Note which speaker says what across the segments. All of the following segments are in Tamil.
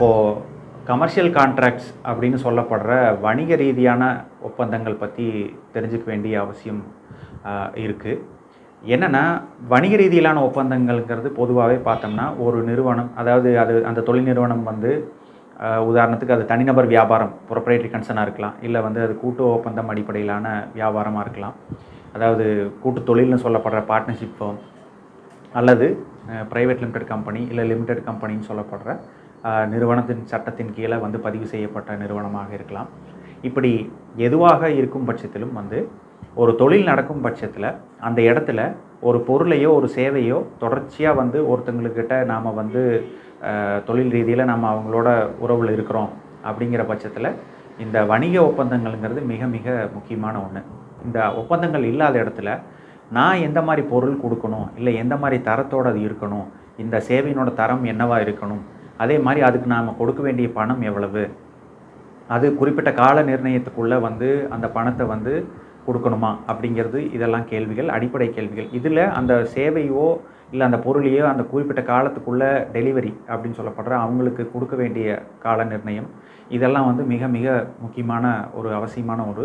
Speaker 1: இப்போது கமர்ஷியல் கான்ட்ராக்ட்ஸ் அப்படின்னு சொல்லப்படுற வணிக ரீதியான ஒப்பந்தங்கள் பற்றி தெரிஞ்சுக்க வேண்டிய அவசியம் இருக்குது என்னென்னா வணிக ரீதியிலான ஒப்பந்தங்கள்ங்கிறது பொதுவாகவே பார்த்தோம்னா ஒரு நிறுவனம் அதாவது அது அந்த தொழில் நிறுவனம் வந்து உதாரணத்துக்கு அது தனிநபர் வியாபாரம் ப்ரொப்ரேட்டரி கன்சர்னாக இருக்கலாம் இல்லை வந்து அது கூட்டு ஒப்பந்தம் அடிப்படையிலான வியாபாரமாக இருக்கலாம். அதாவது கூட்டு தொழில்னு சொல்லப்படுற பார்ட்னர்ஷிப் அல்லது ப்ரைவேட் லிமிடெட் கம்பெனி இல்லை லிமிடெட் கம்பெனின்னு சொல்லப்படுற நிறுவனத்தின் சட்டத்தின் கீழே வந்து பதிவு செய்யப்பட்ட நிறுவனமாக இருக்கலாம். இப்படி எதுவாக இருக்கும் பட்சத்திலும் வந்து ஒரு தொழில் நடக்கும் பட்சத்தில் அந்த இடத்துல ஒரு பொருளையோ ஒரு சேவையோ தொடர்ச்சியாக வந்து ஒருத்தங்களுக்கிட்ட நாம் வந்து தொழில் ரீதியில் நம்ம அவங்களோட உறவில் இருக்கிறோம் அப்படிங்கிற பட்சத்தில் இந்த வணிக ஒப்பந்தங்கள்ங்கிறது மிக மிக முக்கியமான ஒன்று இந்த ஒப்பந்தங்கள் இல்லாத இடத்துல நான் எந்த மாதிரி பொருள் கொடுக்கணும் இல்லை எந்த மாதிரி தரத்தோடு அது இருக்கணும் இந்த சேவையினோட தரம் என்னவாக இருக்கணும் அதே மாதிரி அதுக்கு நாம் கொடுக்க வேண்டிய பணம் எவ்வளவு? அது குறிப்பிட்ட கால நிர்ணயத்துக்குள்ளே வந்து அந்த பணத்தை வந்து கொடுக்கணுமா? அப்படிங்கிறது இதெல்லாம் கேள்விகள் அடிப்படை கேள்விகள். இதில் அந்த சேவையோ இல்லை அந்த பொருளையோ அந்த குறிப்பிட்ட காலத்துக்குள்ளே டெலிவரி அப்படின்னு சொல்லப்படுற அவங்களுக்கு கொடுக்க வேண்டிய கால நிர்ணயம். இதெல்லாம் வந்து மிக மிக முக்கியமான ஒரு அவசியமான ஒரு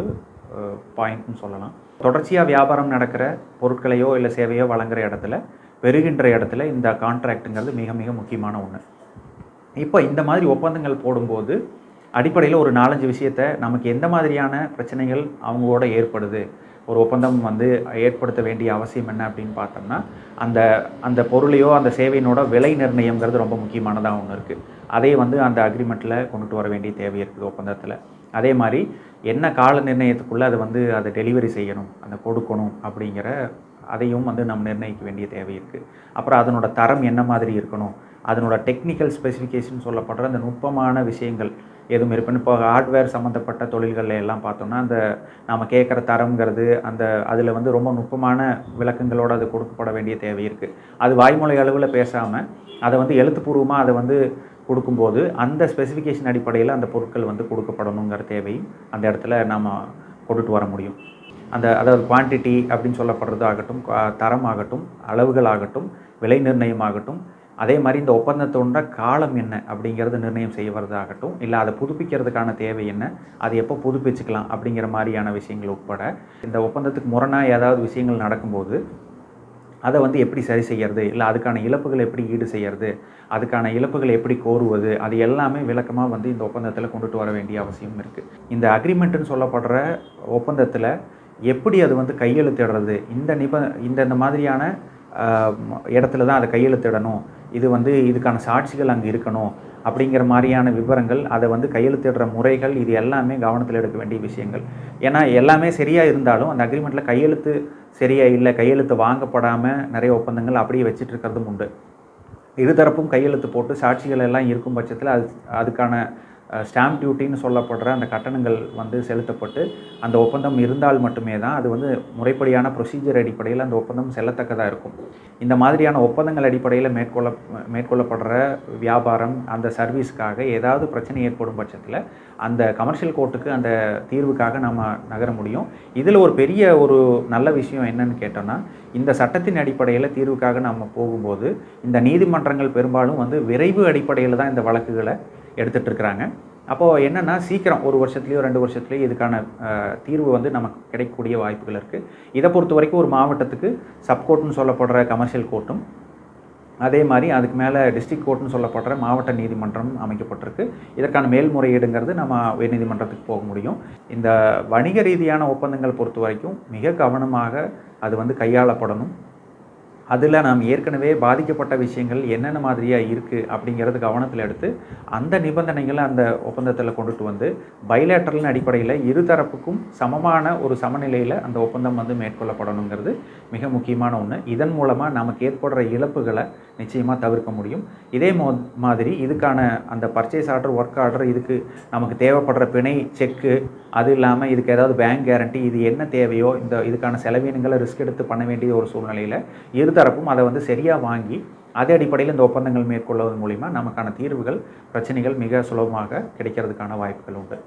Speaker 1: பாயிண்ட்னு சொல்லலாம். தொடர்ச்சியாக வியாபாரம் நடக்கிற பொருட்களையோ இல்லை சேவையோ வழங்குற இடத்துல பெறுகின்ற இடத்துல இந்த கான்ட்ராக்ட்டுங்கிறது மிக மிக முக்கியமான ஒன்று இப்போ இந்த மாதிரி ஒப்பந்தங்கள் போடும்போது அடிப்படையில் ஒரு நாலஞ்சு விஷயத்த நமக்கு எந்த மாதிரியான பிரச்சனைகள் அவங்களோட ஏற்படுது? ஒரு ஒப்பந்தம் வந்து ஏற்படுத்த வேண்டிய அவசியம் என்ன அப்படின்னு பார்த்தோம்னா அந்த அந்த பொருளையோ அந்த சேவையினோட விலை நிர்ணயங்கிறது ரொம்ப முக்கியமானதாக ஒன்று இருக்குது அதே வந்து அந்த அக்ரிமெண்ட்டில் கொண்டுட்டு வர வேண்டிய தேவை இருக்குது ஒப்பந்தத்தில். அதே மாதிரி என்ன கால நிர்ணயத்துக்குள்ளே அதை வந்து அதை டெலிவரி செய்யணும் அந்த கொடுக்கணும் அப்படிங்கிற அதையும் வந்து நம்ம நிர்ணயிக்க வேண்டிய தேவை இருக்குது அப்புறம் அதனோட தரம் என்ன மாதிரி இருக்கணும்? அதனோட டெக்னிக்கல் ஸ்பெசிஃபிகேஷன் சொல்லப்படுற அந்த நுட்பமான விஷயங்கள் எதுவும் இருப்பேன் இப்போ ஹார்ட்வேர் சம்மந்தப்பட்ட தொழில்கள்ல எல்லாம் பார்த்தோம்னா அந்த நாம் கேட்குற தரம்ங்கிறது அந்த அதில் வந்து ரொம்ப நுட்பமான விளக்கங்களோடு அது கொடுக்கப்பட வேண்டிய தேவை இருக்குது அது வாய்மொழி அளவில் பேசாமல் அதை வந்து எழுத்துப்பூர்வமாக அதை வந்து கொடுக்கும்போது அந்த ஸ்பெசிஃபிகேஷன் அடிப்படையில் அந்த பொருட்கள் வந்து கொடுக்கப்படணுங்கிற தேவையும் அந்த இடத்துல நாம் கொண்டுட்டு வர முடியும். அந்த அதாவது குவான்டிட்டி அப்படின்னு சொல்லப்படுறது ஆகட்டும் தரம் ஆகட்டும் அளவுகள் ஆகட்டும் விலை நிர்ணயம் ஆகட்டும் அதே மாதிரி இந்த ஒப்பந்தத்தோட காலம் என்ன அப்படிங்கிறது நிர்ணயம் செய்ய வரதாகட்டும் இல்லை அதை புதுப்பிக்கிறதுக்கான தேவை என்ன அது எப்போ புதுப்பிச்சுக்கலாம் அப்படிங்கிற மாதிரியான விஷயங்கள் உட்பட இந்த ஒப்பந்தத்துக்கு முரணாக ஏதாவது விஷயங்கள் நடக்கும்போது அதை வந்து எப்படி சரி செய்யறது இல்லை அதுக்கான இழப்புகளை எப்படி ஈடு செய்யறது அதுக்கான இழப்புகளை எப்படி கோருவது அது எல்லாமே விளக்கமாக வந்து இந்த ஒப்பந்தத்தில் கொண்டுட்டு வர வேண்டிய அவசியம் இருக்குது இந்த அக்ரிமெண்ட்டுன்னு சொல்லப்படுற ஒப்பந்தத்தில் எப்படி அது வந்து கையெழுத்திடுறது இந்த நிப இந்த இந்த மாதிரியான இடத்துல தான் அதை கையெழுத்திடணும் இது வந்து இதுக்கான சாட்சிகள் அங்கே இருக்கணும் அப்படிங்கிற மாதிரியான விவரங்கள் அதை வந்து கையெழுத்திடுற முறைகள் இது எல்லாமே கவனத்தில் எடுக்க வேண்டிய விஷயங்கள். ஏன்னா எல்லாமே சரியாக இருந்தாலும் அந்த அக்ரிமெண்ட்டில் கையெழுத்து சரியாக இல்லை கையெழுத்து வாங்கப்படாமல் நிறைய ஒப்பந்தங்கள் அப்படியே வச்சுட்டு இருக்கிறதும் உண்டு. இருதரப்பும் கையெழுத்து போட்டு சாட்சிகள் எல்லாம் இருக்கும் பட்சத்தில் அது அதுக்கான ஸ்டாம்ப் டியூட்டின்னு சொல்லப்படுற அந்த கட்டணங்கள் வந்து செலுத்தப்பட்டு அந்த ஒப்பந்தம் இருந்தால் மட்டுமே தான் அது வந்து முறைப்படியான ப்ரொசீஜர் அடிப்படையில் அந்த ஒப்பந்தம் செல்லத்தக்கதாக இருக்கும். இந்த மாதிரியான ஒப்பந்தங்கள் அடிப்படையில் மேற்கொள்ள மேற்கொள்ளப்படுற வியாபாரம் அந்த சர்வீஸ்க்காக ஏதாவது பிரச்சனை ஏற்படும் பட்சத்தில் அந்த கமர்ஷியல் கோர்ட்டுக்கு அந்த தீர்வுக்காக நம்ம நகர முடியும். இதில் ஒரு பெரிய ஒரு நல்ல விஷயம் என்னன்னு கேட்டோம்னா இந்த சட்டத்தின் அடிப்படையில் தீர்வுக்காக நம்ம போகும்போது இந்த நீதிமன்றங்கள் பெரும்பாலும் வந்து விரைவு அடிப்படையில் தான் இந்த வழக்குகளை எடுத்துகிட்டு இருக்கிறாங்க அப்போது என்னென்னா சீக்கிரம் ஒரு வருஷத்துலேயோ ரெண்டு வருஷத்துலேயோ இதுக்கான தீர்வு வந்து நமக்கு கிடைக்கக்கூடிய வாய்ப்புகள் இருக்குது இதை பொறுத்த வரைக்கும் ஒரு மாவட்டத்துக்கு சப்கோர்ட்னு சொல்லப்படுற கமர்ஷியல் கோர்ட்டும் அதே மாதிரி அதுக்கு மேலே டிஸ்ட்ரிக்ட் கோர்ட்னு சொல்லப்படுற மாவட்ட நீதிமன்றம் அமைக்கப்பட்டிருக்கு. இதற்கான மேல்முறையீடுங்கிறது நம்ம உயர்நீதிமன்றத்துக்கு போக முடியும். இந்த வணிக ரீதியான ஒப்பந்தங்கள் பொறுத்த வரைக்கும் மிக கவனமாக அது வந்து கையாளப்படணும். அதில் நாம் ஏற்கனவே பாதிக்கப்பட்ட விஷயங்கள் என்னென்ன மாதிரியாக இருக்குது அப்படிங்கிறது கவனத்தில் எடுத்து அந்த நிபந்தனைகளை அந்த ஒப்பந்தத்தில் கொண்டுட்டு வந்து பைலேட்டரல் அடிப்படையில் இருதரப்புக்கும் சமமான ஒரு சமநிலையில் அந்த ஒப்பந்தம் வந்து மேற்கொள்ளப்படணுங்கிறது மிக முக்கியமான ஒன்று. இதன் மூலமாக நமக்கு ஏற்படுற இழப்புகளை நிச்சயமாக தவிர்க்க முடியும். இதே மோ மாதிரி இதுக்கான அந்த பர்ச்சேஸ் ஆர்டர் ஒர்க் ஆர்டர் இதுக்கு நமக்கு தேவைப்படுற பிணை செக்கு அது இல்லாமல் இதுக்கு ஏதாவது பேங்க் கேரண்டி இது என்ன தேவையோ இந்த இதுக்கான செலவினங்களை ரிஸ்க் எடுத்து பண்ண வேண்டிய ஒரு சூழ்நிலையில் இருதரப்பும் அதை வந்து சரியாக வாங்கி அதே அடிப்படையில் இந்த ஒப்பந்தங்கள் மேற்கொள்வதன் மூலிமா நமக்கான தீர்வுகள் பிரச்சனைகள் மிக சுலபமாக கிடைக்கிறதுக்கான வாய்ப்புகள் உண்டு.